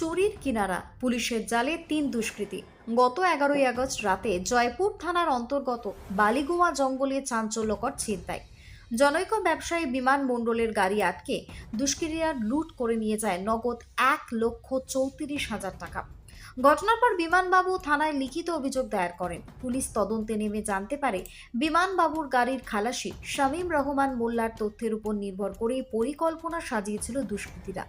চুরির কিনারা, পুলিশের জালে তিন দুষ্কৃতী। গত এগারোই আগস্ট রাতে জয়পুর থানার অন্তর্গত বালিগোয়া জঙ্গলে চাঞ্চল্যকর ছিনতাই। জনৈক ব্যবসায়ী বিমান মণ্ডলের গাড়ি আটকে দুষ্কৃতীরা লুট করে নিয়ে যায় নগদ এক লক্ষ চৌত্রিশ হাজার টাকা। ঘটনার পর বিমানবাবু থানায় লিখিত অভিযোগ দায়ের করেন। পুলিশ তদন্তে নেমে জানতে পারে, বিমানবাবুর গাড়ির খালাসি শামীম রহমান মোল্লার তথ্যের উপর নির্ভর করে পরিকল্পনা সাজিয়েছিল দুষ্কৃতীরা।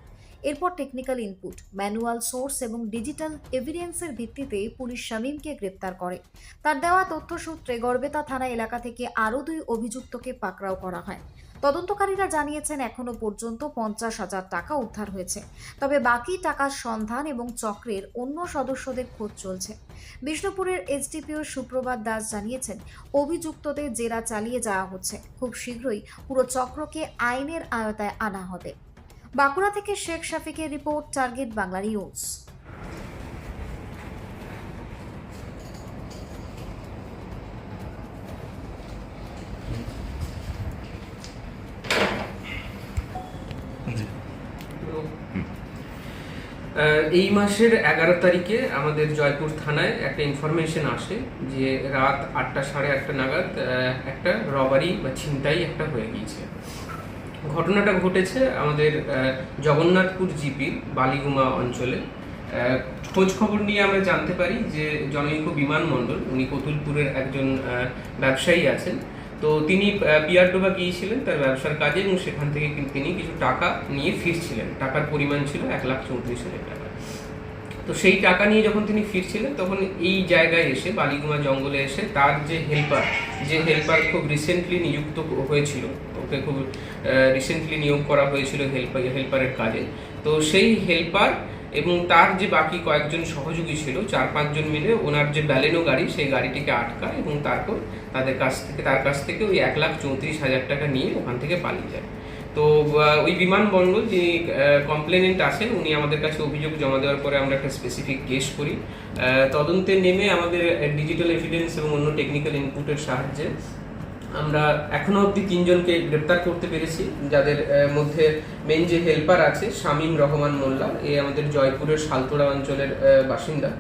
এরপর টেকনিক্যাল ইনপুট, ম্যানুয়াল সোর্স এবং ডিজিটাল এভিডেন্সের ভিত্তিতে পুলিশ শামীমকে গ্রেপ্তার করে। তার দেওয়া তথ্য সূত্রে গড়বেতা থানা এলাকা থেকে আরও দুই অভিযুক্তকে পাকড়াও করা হয়। তদন্তকারীরা জানিয়েছেন এখনও পর্যন্ত পঞ্চাশ হাজার টাকা উদ্ধার হয়েছে। তবে বাকি টাকার সন্ধান এবং চক্রের অন্য সদস্যদের খোঁজ চলছে। বিষ্ণুপুরের এসডিপিও সুপ্রভাত দাস জানিয়েছেন, অভিযুক্তদের জেরা চালিয়ে যাওয়া হচ্ছে। খুব শীঘ্রই পুরো চক্রকে আইনের আয়তায় আনা হবে। বাঁকুড়া থেকে শেখ শাফিকের রিপোর্ট, টার্গেট বাংলা নিউজ। এই মাসের এগারো তারিখে আমাদের জয়পুর থানায় একটা ইনফরমেশন আসে যে রাত আটটা সাড়ে আটটা নাগাদ একটা রবারি বা ছিনতাই একটা হয়ে গিয়েছে। ঘটনাটা ঘটেছে আমাদের জগন্নাথপুর জিপি, বালিগুমা অঞ্চলে। খোঁজ খবর নিয়ে আমরা জানতে পারি যে জনৈক বিমান মণ্ডল উনি কতুলপুরের একজন ব্যবসায়ী আছেন তো তিনি পিয়ারডোবা গিয়েছিলেন তার ব্যবসার কাজে এবং সেখান থেকে তিনি কিছু টাকা নিয়ে ফিরছিলেন। টাকার পরিমাণ ছিল এক লাখ চৌত্রিশ হাজার টাকা। তো সেই টাকা নিয়ে যখন তিনি ফিরছিলেন, তখন এই জায়গায় এসে, বালিগুমা জঙ্গলে এসে তার যে হেল্পার যে হেল্পার খুব রিসেন্টলি নিযুক্ত হয়েছিল, ওকে খুব রিসেন্টলি নিয়োগ করা হয়েছিল হেল্পার হেল্পারের কাজে। তো সেই হেল্পার এবং তার যে বাকি কয়েকজন সহযোগী ছিল, চার পাঁচজন মিলে ওনার যে ব্যালেনো গাড়ি, সেই গাড়িটিকে আটকায় এবং তারপর তাদের কাছ থেকে, তার কাছ থেকে ওই এক লাখ চৌত্রিশ হাজার টাকা নিয়ে ওখান থেকে পালিয়ে যায়। তো ওই বিমানবন্দর যিনি কমপ্লেনেন্ট আসেন উনি আমাদের কাছে অভিযোগ জমা দেওয়ার পরে আমরা একটা স্পেসিফিক কেস করি। তদন্তে নেমে আমাদের ডিজিটাল এভিডেন্স এবং অন্য টেকনিক্যাল ইনপুটের সাহায্যে আমরা এখনও অবধি তিনজনকে গ্রেপ্তার করতে পেরেছি, যাদের মধ্যে মেন যে হেল্পার আছে, শামীম রহমান মোল্লা, এ আমাদের জয়পুরের শালতোড়া অঞ্চলের বাসিন্দা।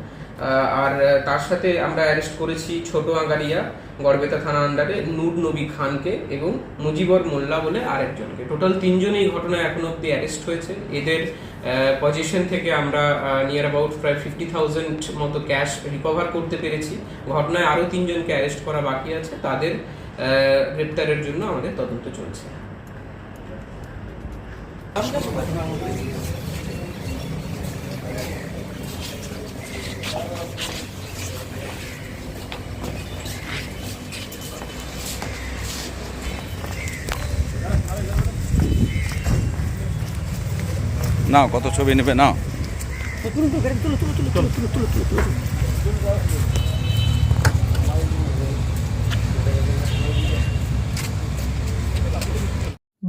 আর তার সাথে আমরা অ্যারেস্ট করেছি ছোট আগারিয়া গড়বেতা থানা আন্ডারে নূর নবী খানকে এবং মুজিবর মোল্লা বলে আরেকজনকে। টোটাল তিনজন এই ঘটনায় এখনও অব্দি অ্যারেস্ট হয়েছে। এদের পজিশন থেকে আমরা নিয়ার অ্যাবাউট প্রায় ফিফটি থাউজেন্ড মতো ক্যাশ রিকভার করতে পেরেছি। ঘটনায় আরও তিনজনকে অ্যারেস্ট করা বাকি আছে। তাদের গ্রেপ্তারের জন্য আমাদের তদন্ত চলছে। নাও কত ছবি নেবে নাও।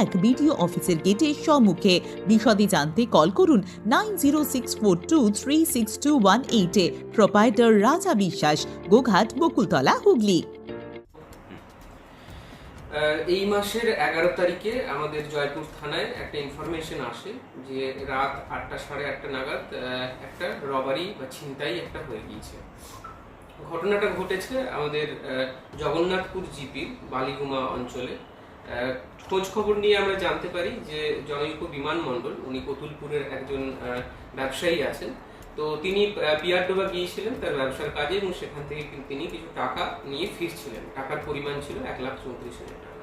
এক বিডিও অফিসের গেটের সম্মুখে। বিশদে জানতে কল করুন nine zero six four two three six two one এইটে প্রোপাইটার রাজা বিশ্বাস, গোঘাট, বকুলতলা, হুগলি। এই মাসের এগারো তারিখে আমাদের জয়পুর থানায় একটা ইনফরমেশন আসে যে রাত আটটা সাড়ে আটটা নাগাদ একটা রবারি বা ছিনতাই একটা হয়ে গিয়েছে। ঘটনাটা ঘটেছে আমাদের জগন্নাথপুর জিপির বালিগুমা অঞ্চলে। খোঁজ খবর নিয়ে আমরা জানতে পারি যে জনৈক বিমান মণ্ডল উনি কতুলপুরের একজন ব্যবসায়ী আছেন। তো তিনি পিয়ারডোবা গিয়েছিলেন তার ব্যবসার কাজে এবং সেখান থেকে তিনি কিছু টাকা নিয়ে ফিরছিলেন। টাকার পরিমাণ ছিল এক লাখ চৌত্রিশ হাজার টাকা।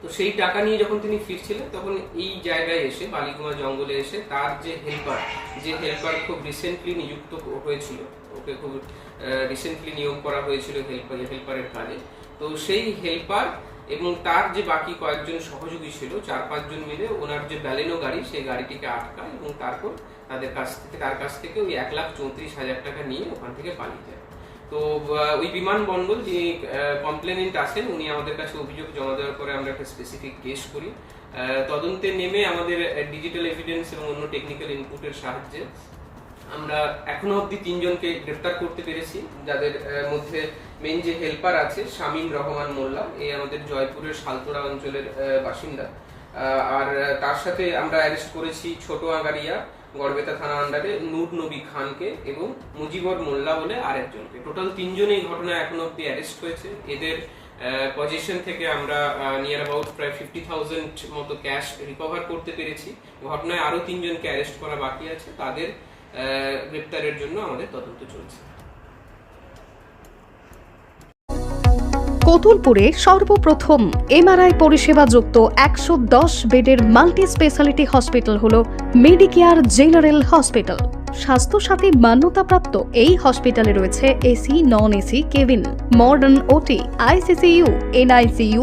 তো সেই টাকা নিয়ে যখন তিনি ফিরছিলেন, তখন এই জায়গায় এসে, বালিগুমা জঙ্গলে এসে তার যে হেল্পার যে হেল্পার খুব রিসেন্টলি নিযুক্ত হয়েছিল, ওকে খুব রিসেন্টলি নিয়োগ করা হয়েছিল হেল্পার হেল্পারের কাজে। তো সেই হেল্পার এবং তার যে বাকি কয়েকজন সহযোগী ছিল, চার পাঁচজন মিলে ওনার যে ব্যালেনো গাড়ি, সেই গাড়িটিকে আটকায় এবং তারপর তাদের কাছ থেকে, তার কাছ থেকে ওই এক লাখ চৌত্রিশ হাজার টাকা নিয়ে ওখান থেকে পালিয়ে যায়। তো ওই বিমান যিনি কমপ্লেনেন্ট আছেন, উনি আমাদের কাছে অভিযোগ জমা দেওয়ার পরে আমরা একটা স্পেসিফিক কেস করি। তদন্তে নেমে আমাদের ডিজিটাল এভিডেন্স এবং অন্য টেকনিক্যাল ইনপুটের সাহায্যে আমরা এখনও অবধি তিনজনকে গ্রেফতার করতে পেরেছি। যাদের মধ্যে মেন যে হেল্পার আছে, শামীম রহমান মোল্লা এই আমাদের জয়পুরের শালতোড়া অঞ্চলের বাসিন্দা। আর তার সাথে আমরা অ্যারেস্ট করেছি ছোট আগারিয়া গড়বেতা থানা আন্ডারে নূর নবী খানকে এবং মুজিবর মোল্লা বলে আরেকজনকে। টোটাল তিনজন এই ঘটনায় এখনও অব্দি অ্যারেস্ট হয়েছে। এদের পজিশন থেকে আমরা নিয়ার অ্যাবাউট প্রায় ফিফটি থাউজেন্ড মতো ক্যাশ রিকভার করতে পেরেছি। ঘটনায় আরও তিনজনকে অ্যারেস্ট করা বাকি আছে। তাদের গ্রেপ্তারের জন্য আমাদের তদন্ত চলছে। কতুলপুরে সর্বপ্রথম এমআরআই পরিষেবা যুক্ত একশো দশ বেডের মাল্টি স্পেশালিটি হসপিটাল হল মেডিকেয়ার জেনারেল হসপিটাল। স্বাস্থ্যসাথী মান্যতাপ্রাপ্ত এই হসপিটালে রয়েছে AC, non AC, cabin, modern OT, ICCU, NICU